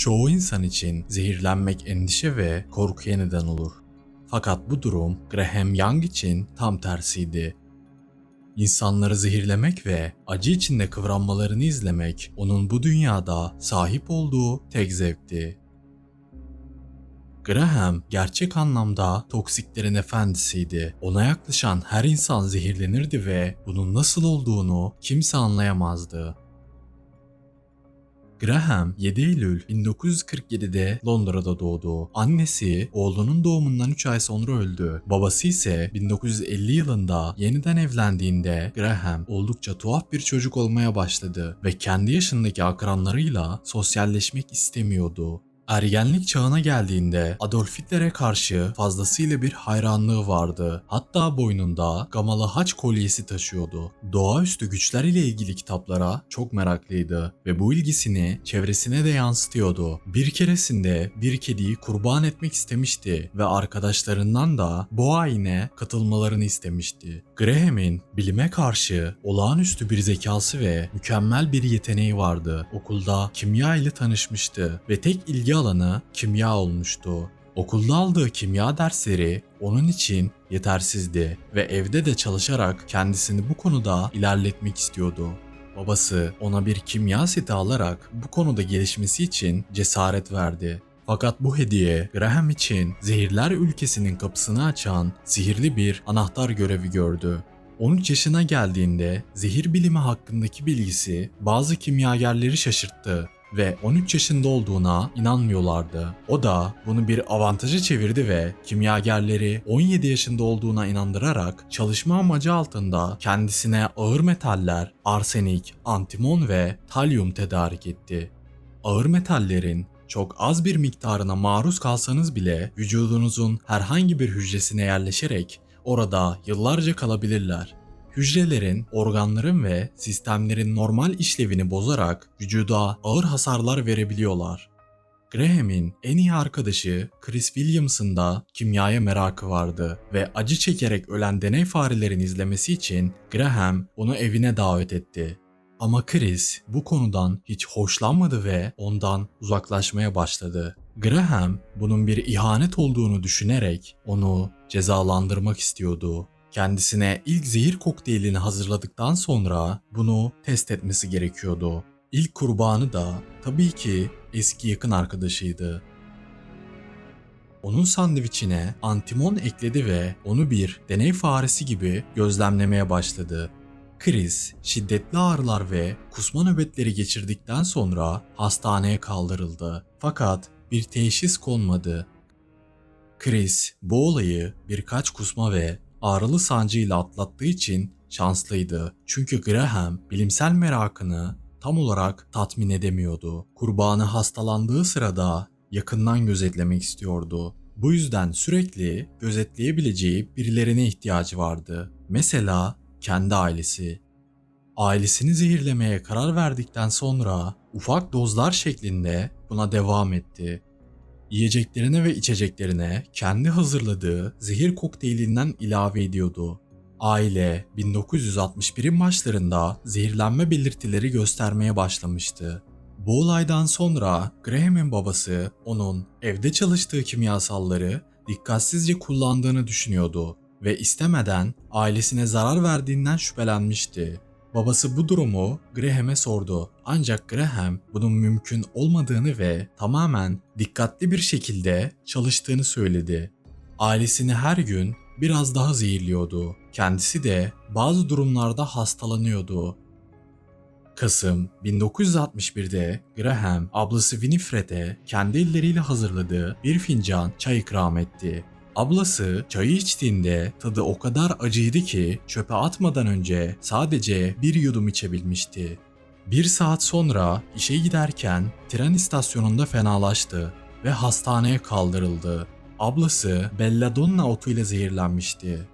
Çoğu insan için zehirlenmek endişe ve korkuya neden olur. Fakat bu durum Graham Young için tam tersiydi. İnsanları zehirlemek ve acı içinde kıvranmalarını izlemek onun bu dünyada sahip olduğu tek zevkti. Graham gerçek anlamda toksiklerin efendisiydi. Ona yaklaşan her insan zehirlenirdi ve bunun nasıl olduğunu kimse anlayamazdı. Graham 7 Eylül 1947'de Londra'da doğdu. Annesi oğlunun doğumundan 3 ay sonra öldü. Babası ise 1950 yılında yeniden evlendiğinde Graham oldukça tuhaf bir çocuk olmaya başladı ve kendi yaşındaki akranlarıyla sosyalleşmek istemiyordu. Ergenlik çağına geldiğinde Adolf Hitler'e karşı fazlasıyla bir hayranlığı vardı. Hatta boynunda gamalı haç kolyesi taşıyordu. Doğaüstü güçler ile ilgili kitaplara çok meraklıydı ve bu ilgisini çevresine de yansıtıyordu. Bir keresinde bir kediyi kurban etmek istemişti ve arkadaşlarından da bu ayine katılmalarını istemişti. Graham'in bilime karşı olağanüstü bir zekası ve mükemmel bir yeteneği vardı. Okulda kimya ile tanışmıştı ve tek ilgi alanı kimya olmuştu. Okulda aldığı kimya dersleri onun için yetersizdi ve evde de çalışarak kendisini bu konuda ilerletmek istiyordu. Babası ona bir kimya seti alarak bu konuda gelişmesi için cesaret verdi. Fakat bu hediye Graham için zehirler ülkesinin kapısını açan sihirli bir anahtar görevi gördü. 13 yaşına geldiğinde zehir bilimi hakkındaki bilgisi bazı kimyagerleri şaşırttı ve 13 yaşında olduğuna inanmıyorlardı. O da bunu bir avantaja çevirdi ve kimyagerleri 17 yaşında olduğuna inandırarak çalışma amacı altında kendisine ağır metaller, arsenik, antimon ve talyum tedarik etti. Ağır metallerin çok az bir miktarına maruz kalsanız bile vücudunuzun herhangi bir hücresine yerleşerek orada yıllarca kalabilirler. Hücrelerin, organların ve sistemlerin normal işlevini bozarak vücuda ağır hasarlar verebiliyorlar. Graham'in en iyi arkadaşı Chris Williams'ın da kimyaya merakı vardı ve acı çekerek ölen deney farelerini izlemesi için Graham onu evine davet etti. Ama Chris bu konudan hiç hoşlanmadı ve ondan uzaklaşmaya başladı. Graham bunun bir ihanet olduğunu düşünerek onu cezalandırmak istiyordu. Kendisine ilk zehir kokteylini hazırladıktan sonra bunu test etmesi gerekiyordu. İlk kurbanı da tabii ki eski yakın arkadaşıydı. Onun sandviçine antimon ekledi ve onu bir deney faresi gibi gözlemlemeye başladı. Chris şiddetli ağrılar ve kusma nöbetleri geçirdikten sonra hastaneye kaldırıldı. Fakat bir teşhis konmadı. Chris bu olayı birkaç kusma ve ağrılı sancıyla atlattığı için şanslıydı. Çünkü Graham bilimsel merakını tam olarak tatmin edemiyordu. Kurbanı hastalandığı sırada yakından gözetlemek istiyordu. Bu yüzden sürekli gözetleyebileceği birilerine ihtiyacı vardı. Mesela kendi ailesi. Ailesini zehirlemeye karar verdikten sonra ufak dozlar şeklinde buna devam etti. Yiyeceklerine ve içeceklerine kendi hazırladığı zehir kokteylinden ilave ediyordu. Aile 1961'in başlarında zehirlenme belirtileri göstermeye başlamıştı. Bu olaydan sonra Graham'in babası onun evde çalıştığı kimyasalları dikkatsizce kullandığını düşünüyordu ve istemeden ailesine zarar verdiğinden şüphelenmişti. Babası bu durumu Graham'e sordu. Ancak Graham bunun mümkün olmadığını ve tamamen dikkatli bir şekilde çalıştığını söyledi. Ailesini her gün biraz daha zehirliyordu. Kendisi de bazı durumlarda hastalanıyordu. Kasım 1961'de Graham ablası Winifred'e kendi elleriyle hazırladığı bir fincan çay ikram etti. Ablası çayı içtiğinde tadı o kadar acıydı ki çöpe atmadan önce sadece bir yudum içebilmişti. Bir saat sonra işe giderken tren istasyonunda fenalaştı ve hastaneye kaldırıldı. Ablası belladonna otuyla zehirlenmişti.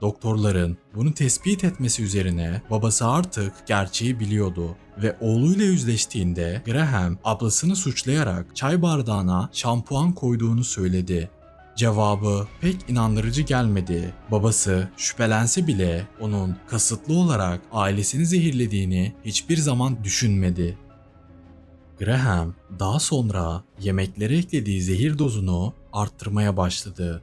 Doktorların bunu tespit etmesi üzerine babası artık gerçeği biliyordu ve oğluyla yüzleştiğinde Graham ablasını suçlayarak çay bardağına şampuan koyduğunu söyledi. Cevabı pek inandırıcı gelmedi. Babası şüphelense bile onun kasıtlı olarak ailesini zehirlediğini hiçbir zaman düşünmedi. Graham daha sonra yemeklere eklediği zehir dozunu arttırmaya başladı.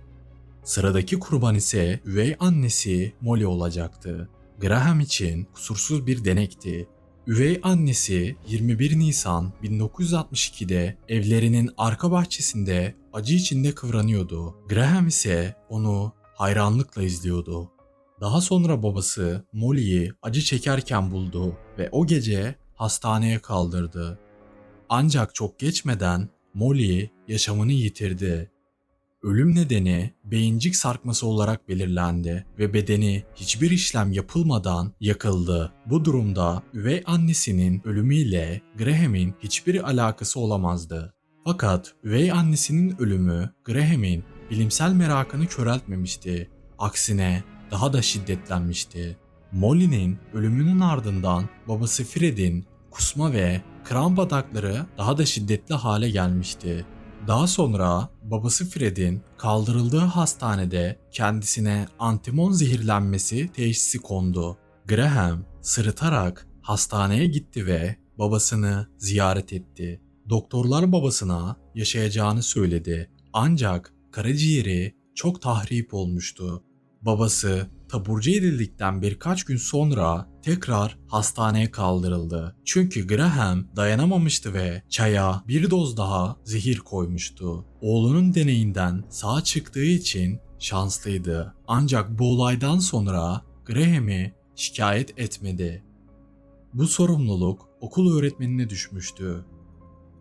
Sıradaki kurban ise üvey annesi Molly olacaktı. Graham için kusursuz bir denekti. Üvey annesi 21 Nisan 1962'de evlerinin arka bahçesinde acı içinde kıvranıyordu. Graham ise onu hayranlıkla izliyordu. Daha sonra babası Molly'yi acı çekerken buldu ve o gece hastaneye kaldırdı. Ancak çok geçmeden Molly yaşamını yitirdi. Ölüm nedeni beyincik sarkması olarak belirlendi ve bedeni hiçbir işlem yapılmadan yakıldı. Bu durumda üvey annesinin ölümüyle Graham'in hiçbir alakası olamazdı. Fakat üvey annesinin ölümü Graham'in bilimsel merakını köreltmemişti. Aksine daha da şiddetlenmişti. Molly'nin ölümünün ardından babası Fred'in kusma ve kramp atakları daha da şiddetli hale gelmişti. Daha sonra babası Fred'in kaldırıldığı hastanede kendisine antimon zehirlenmesi teşhisi kondu. Graham sırıtarak hastaneye gitti ve babasını ziyaret etti. Doktorlar babasına yaşayacağını söyledi. Ancak karaciğeri çok tahrip olmuştu. Babası taburcu edildikten birkaç gün sonra tekrar hastaneye kaldırıldı. Çünkü Graham dayanamamıştı ve çaya bir doz daha zehir koymuştu. Oğlunun deneyinden sağ çıktığı için şanslıydı. Ancak bu olaydan sonra Graham'i şikayet etmedi. Bu sorumluluk okul öğretmenine düşmüştü.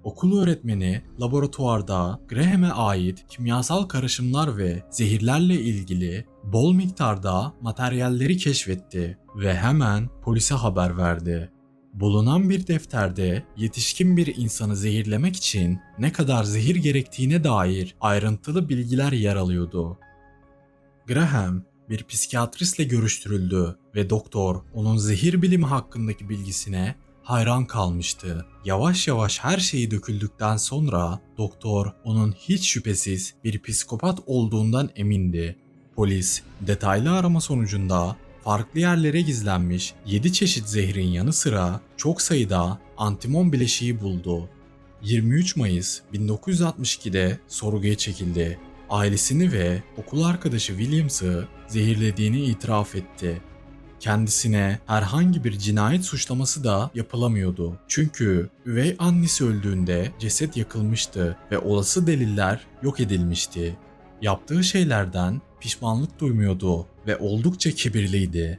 Okul öğretmeni laboratuvarda Graham'e ait kimyasal karışımlar ve zehirlerle ilgili bol miktarda materyalleri keşfetti ve hemen polise haber verdi. Bulunan bir defterde yetişkin bir insanı zehirlemek için ne kadar zehir gerektiğine dair ayrıntılı bilgiler yer alıyordu. Graham bir psikiyatristle görüştürüldü ve doktor onun zehir bilimi hakkındaki bilgisine hayran kalmıştı. Yavaş yavaş her şeyi döküldükten sonra doktor onun hiç şüphesiz bir psikopat olduğundan emindi. Polis detaylı arama sonucunda farklı yerlere gizlenmiş 7 çeşit zehrin yanı sıra çok sayıda antimon bileşiği buldu. 23 Mayıs 1962'de sorguya çekildi. Ailesini ve okul arkadaşı Williams'ı zehirlediğini itiraf etti kendisine herhangi bir cinayet suçlaması da yapılamıyordu. Çünkü üvey annesi öldüğünde ceset yakılmıştı ve olası deliller yok edilmişti. Yaptığı şeylerden pişmanlık duymuyordu ve oldukça kibirliydi.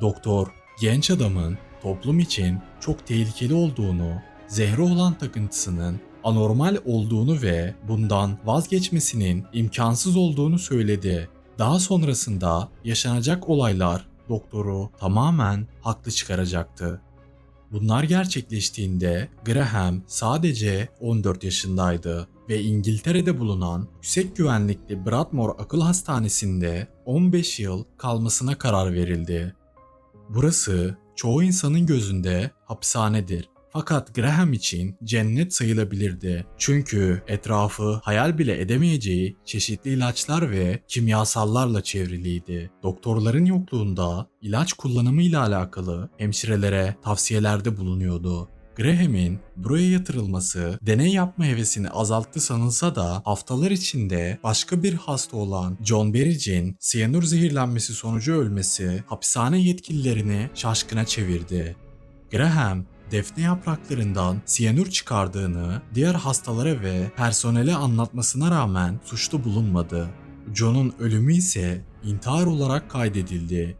Doktor, genç adamın toplum için çok tehlikeli olduğunu, zehre olan takıntısının anormal olduğunu ve bundan vazgeçmesinin imkansız olduğunu söyledi. Daha sonrasında yaşanacak olaylar doktoru tamamen haklı çıkaracaktı. Bunlar gerçekleştiğinde Graham sadece 14 yaşındaydı ve İngiltere'de bulunan yüksek güvenlikli Bradmore Akıl Hastanesi'nde 15 yıl kalmasına karar verildi. Burası çoğu insanın gözünde hapishanedir fakat Graham için cennet sayılabilirdi. Çünkü etrafı hayal bile edemeyeceği çeşitli ilaçlar ve kimyasallarla çevriliydi. Doktorların yokluğunda ilaç kullanımı ile alakalı hemşirelere tavsiyelerde bulunuyordu. Graham'in buraya yatırılması deney yapma hevesini azalttı sanılsa da haftalar içinde başka bir hasta olan John Berridge'in siyanür zehirlenmesi sonucu ölmesi hapishane yetkililerini şaşkına çevirdi. Graham defne yapraklarından siyanür çıkardığını diğer hastalara ve personele anlatmasına rağmen suçlu bulunmadı. John'un ölümü ise intihar olarak kaydedildi.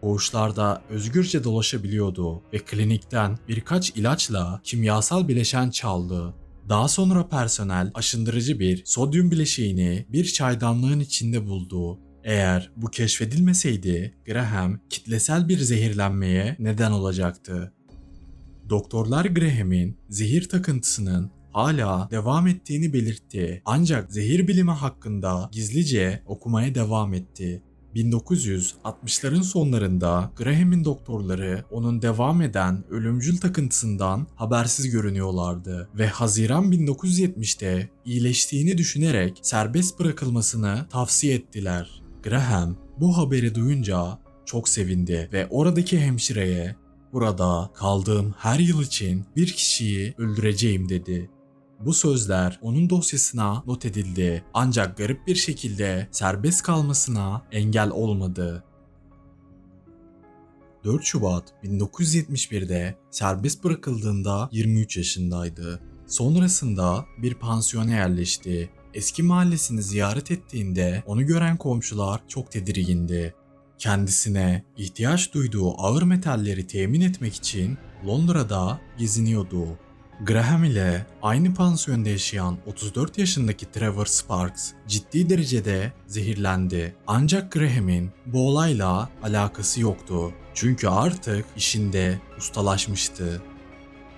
Koğuşlarda özgürce dolaşabiliyordu ve klinikten birkaç ilaçla kimyasal bileşen çaldı. Daha sonra personel aşındırıcı bir sodyum bileşiğini bir çaydanlığın içinde buldu. Eğer bu keşfedilmeseydi Graham kitlesel bir zehirlenmeye neden olacaktı. Doktorlar Graham'in zehir takıntısının hala devam ettiğini belirtti. Ancak zehir bilimi hakkında gizlice okumaya devam etti. 1960'ların sonlarında Graham'in doktorları onun devam eden ölümcül takıntısından habersiz görünüyorlardı ve Haziran 1970'te iyileştiğini düşünerek serbest bırakılmasını tavsiye ettiler. Graham bu haberi duyunca çok sevindi ve oradaki hemşireye Burada kaldığım her yıl için bir kişiyi öldüreceğim dedi. Bu sözler onun dosyasına not edildi ancak garip bir şekilde serbest kalmasına engel olmadı. 4 Şubat 1971'de serbest bırakıldığında 23 yaşındaydı. Sonrasında bir pansiyona yerleşti. Eski mahallesini ziyaret ettiğinde onu gören komşular çok tedirgindi. Kendisine ihtiyaç duyduğu ağır metalleri temin etmek için Londra'da geziniyordu. Graham ile aynı pansiyonda yaşayan 34 yaşındaki Trevor Sparks ciddi derecede zehirlendi. Ancak Graham'in bu olayla alakası yoktu. Çünkü artık işinde ustalaşmıştı.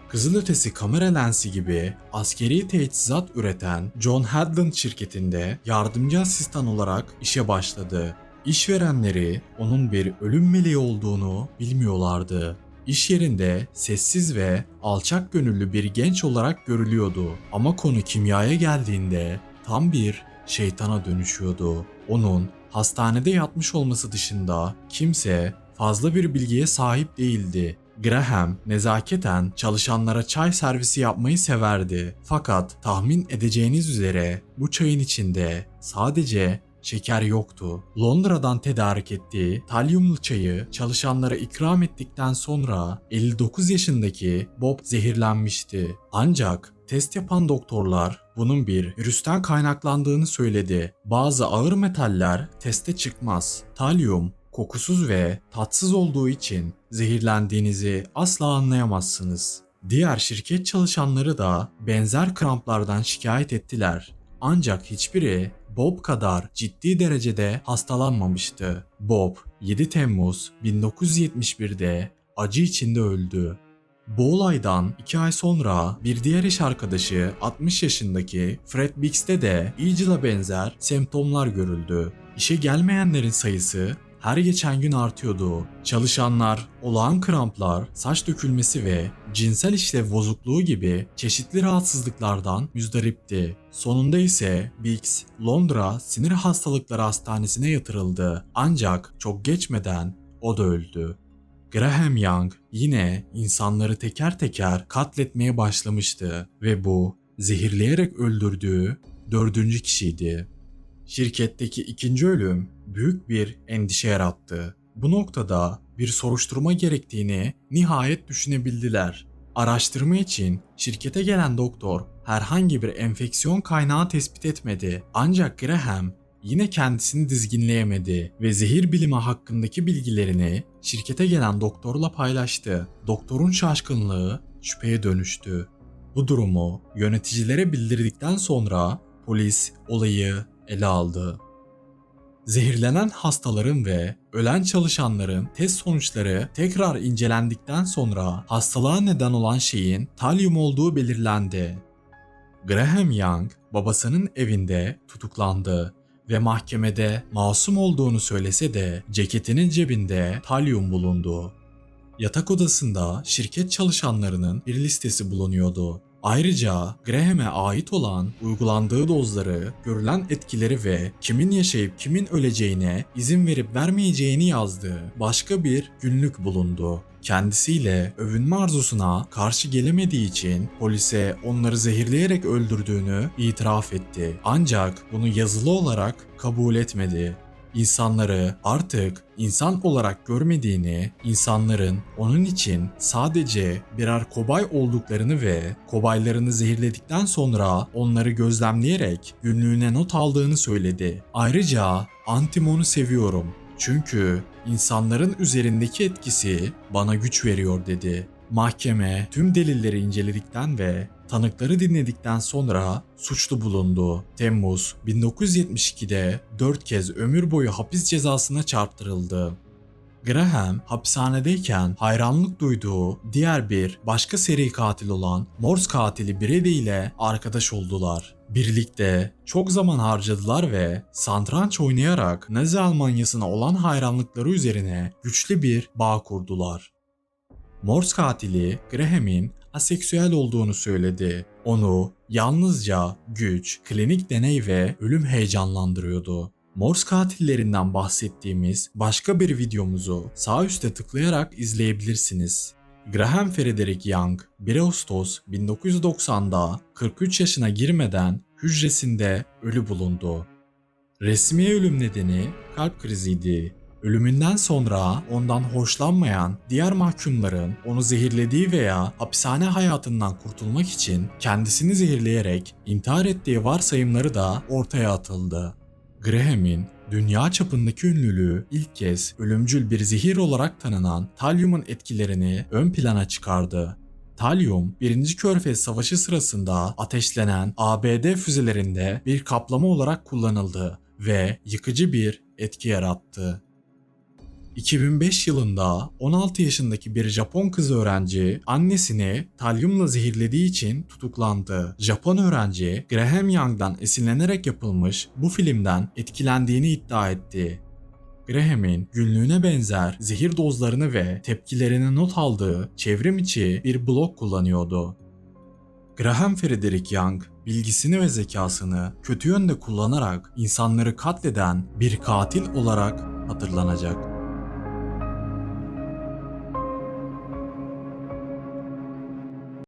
Kızılötesi kamera lensi gibi askeri teçhizat üreten John Hadland şirketinde yardımcı asistan olarak işe başladı. İşverenleri onun bir ölüm meleği olduğunu bilmiyorlardı. İş yerinde sessiz ve alçak gönüllü bir genç olarak görülüyordu. Ama konu kimyaya geldiğinde tam bir şeytana dönüşüyordu. Onun hastanede yatmış olması dışında kimse fazla bir bilgiye sahip değildi. Graham nezaketen çalışanlara çay servisi yapmayı severdi. Fakat tahmin edeceğiniz üzere bu çayın içinde sadece şeker yoktu. Londra'dan tedarik ettiği talyumlu çayı çalışanlara ikram ettikten sonra 59 yaşındaki Bob zehirlenmişti. Ancak test yapan doktorlar bunun bir virüsten kaynaklandığını söyledi. Bazı ağır metaller teste çıkmaz. Talyum kokusuz ve tatsız olduğu için zehirlendiğinizi asla anlayamazsınız. Diğer şirket çalışanları da benzer kramplardan şikayet ettiler. Ancak hiçbiri Bob kadar ciddi derecede hastalanmamıştı. Bob 7 Temmuz 1971'de acı içinde öldü. Bu olaydan 2 ay sonra bir diğer iş arkadaşı 60 yaşındaki Fred Bix'te de Eagle'a benzer semptomlar görüldü. İşe gelmeyenlerin sayısı her geçen gün artıyordu. Çalışanlar olağan kramplar, saç dökülmesi ve cinsel işlev bozukluğu gibi çeşitli rahatsızlıklardan müzdaripti. Sonunda ise Biggs, Londra Sinir Hastalıkları Hastanesi'ne yatırıldı. Ancak çok geçmeden o da öldü. Graham Young yine insanları teker teker katletmeye başlamıştı ve bu zehirleyerek öldürdüğü dördüncü kişiydi. Şirketteki ikinci ölüm büyük bir endişe yarattı. Bu noktada bir soruşturma gerektiğini nihayet düşünebildiler. Araştırma için şirkete gelen doktor herhangi bir enfeksiyon kaynağı tespit etmedi. Ancak Graham yine kendisini dizginleyemedi ve zehir bilimi hakkındaki bilgilerini şirkete gelen doktorla paylaştı. Doktorun şaşkınlığı şüpheye dönüştü. Bu durumu yöneticilere bildirdikten sonra polis olayı ele aldı. Zehirlenen hastaların ve ölen çalışanların test sonuçları tekrar incelendikten sonra hastalığa neden olan şeyin talyum olduğu belirlendi. Graham Young babasının evinde tutuklandı ve mahkemede masum olduğunu söylese de ceketinin cebinde talyum bulundu. Yatak odasında şirket çalışanlarının bir listesi bulunuyordu. Ayrıca Graham'e ait olan uygulandığı dozları, görülen etkileri ve kimin yaşayıp kimin öleceğine izin verip vermeyeceğini yazdığı başka bir günlük bulundu. Kendisiyle övünme arzusuna karşı gelemediği için polise onları zehirleyerek öldürdüğünü itiraf etti. Ancak bunu yazılı olarak kabul etmedi insanları artık insan olarak görmediğini, insanların onun için sadece birer kobay olduklarını ve kobaylarını zehirledikten sonra onları gözlemleyerek günlüğüne not aldığını söyledi. Ayrıca Antimon'u seviyorum. Çünkü insanların üzerindeki etkisi bana güç veriyor dedi. Mahkeme tüm delilleri inceledikten ve tanıkları dinledikten sonra suçlu bulundu. Temmuz 1972'de 4 kez ömür boyu hapis cezasına çarptırıldı. Graham hapishanedeyken hayranlık duyduğu diğer bir başka seri katil olan Morse katili Brady ile arkadaş oldular. Birlikte çok zaman harcadılar ve santranç oynayarak Nazi Almanyası'na olan hayranlıkları üzerine güçlü bir bağ kurdular. Morse katili Graham'in aseksüel olduğunu söyledi. Onu yalnızca güç, klinik deney ve ölüm heyecanlandırıyordu. Morse katillerinden bahsettiğimiz başka bir videomuzu sağ üstte tıklayarak izleyebilirsiniz. Graham Frederick Young 1 Ağustos 1990'da 43 yaşına girmeden hücresinde ölü bulundu. Resmi ölüm nedeni kalp kriziydi. Ölümünden sonra ondan hoşlanmayan diğer mahkumların onu zehirlediği veya hapishane hayatından kurtulmak için kendisini zehirleyerek intihar ettiği varsayımları da ortaya atıldı. Graham'in dünya çapındaki ünlülüğü ilk kez ölümcül bir zehir olarak tanınan talyumun etkilerini ön plana çıkardı. Talyum, 1. Körfez Savaşı sırasında ateşlenen ABD füzelerinde bir kaplama olarak kullanıldı ve yıkıcı bir etki yarattı. 2005 yılında 16 yaşındaki bir Japon kız öğrenci annesini talyumla zehirlediği için tutuklandı. Japon öğrenci Graham Young'dan esinlenerek yapılmış bu filmden etkilendiğini iddia etti. Graham'in günlüğüne benzer zehir dozlarını ve tepkilerini not aldığı çevrim içi bir blog kullanıyordu. Graham Frederick Young bilgisini ve zekasını kötü yönde kullanarak insanları katleden bir katil olarak hatırlanacak.